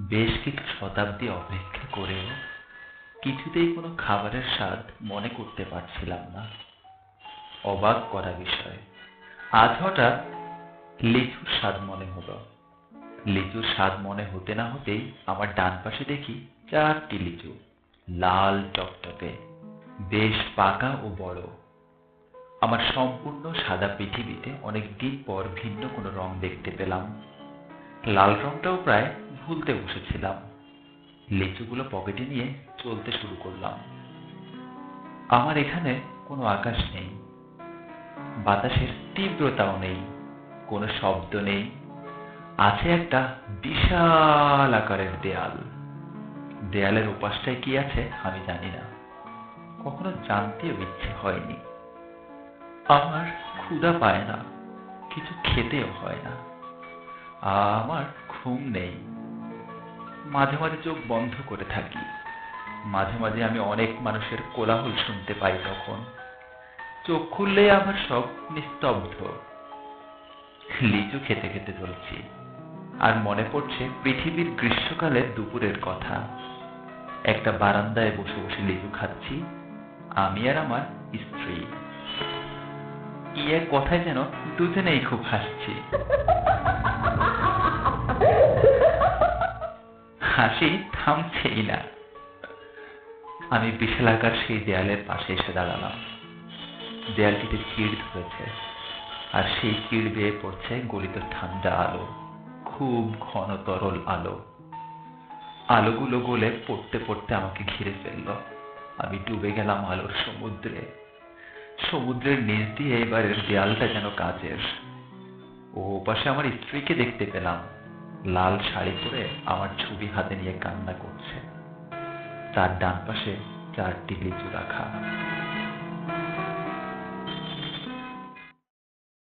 বেশ কিছু শতাব্দী অপেক্ষা করেও কিছুতেই কোনো খাবারের স্বাদ মনে করতে পারছিলাম না। অবাক করা বিষয়। আজ হঠাৎ লিচুর স্বাদ মনে হলো। লিচুর স্বাদ মনে হতে না হতেই আমার ডান পাশে দেখি চারটি লিচু, লাল টকটকে, বেশ পাকা ও বড়। আমার সম্পূর্ণ সাদা পৃথিবীতে অনেক দিন পর ভিন্ন কোনো রং দেখতে পেলাম। লাল রংটাও প্রায় ভুলতে বসেছিলাম। লিচুগুলো পকেটে নিয়ে চলতে শুরু করলাম। আমার এখানে কোনো আকাশ নেই। বাতাসের তীব্রতাও নেই। কোনো শব্দ নেই। আছে একটা বিশাল আকারের দেয়াল। দেয়ালের উপাসটায় কি আছে আমি জানি না। কখনো জানতেও ইচ্ছে হয়নি। আমার ক্ষুধা পায় না। কিছু খেতেও হয় না। আমার ঘুম নেই। মাঝে মাঝে চোখ বন্ধ করে থাকি। মাঝে মাঝে আমি অনেক মানুষের কোলাহল শুনতে পাই তখন। চোখ খুললেই আমার সব নিস্তব্ধ। লিচু খেতে খেতে চলছি আর মনে পড়ছে পৃথিবীর গ্রীষ্মকালের দুপুরের কথা। একটা বারান্দায় বসে বসে লিচু খাচ্ছি। আমি আর আমার স্ত্রী। ইয়ে কথায় যেন দুজনেই খুব হাসছি। হাসি থামছেই না। আমি বিশালাকার সেই দেয়ালের পাশে এসে দাঁড়ালাম। দেয়ালটিতে চিড় ধরেছে, আর সেই চিড় বেয়ে পড়ছে গলিত ঠান্ডা আলো, খুব ঘন তরল আলো। আলোগুলো গলে পড়তে পড়তে আমাকে ঘিরে ফেলল। আমি ডুবে গেলাম আলোর সমুদ্রে। সমুদ্রের নিচ দিয়ে এবারের দেয়ালটা যেন কাজের ও পাশে আমার স্ত্রীকে দেখতে পেলাম। লাল শাড়ি পরে আমার ছবি হাতে নিয়ে কান্না করছে। তার ডান পাশে চারটি লিচু রাখা।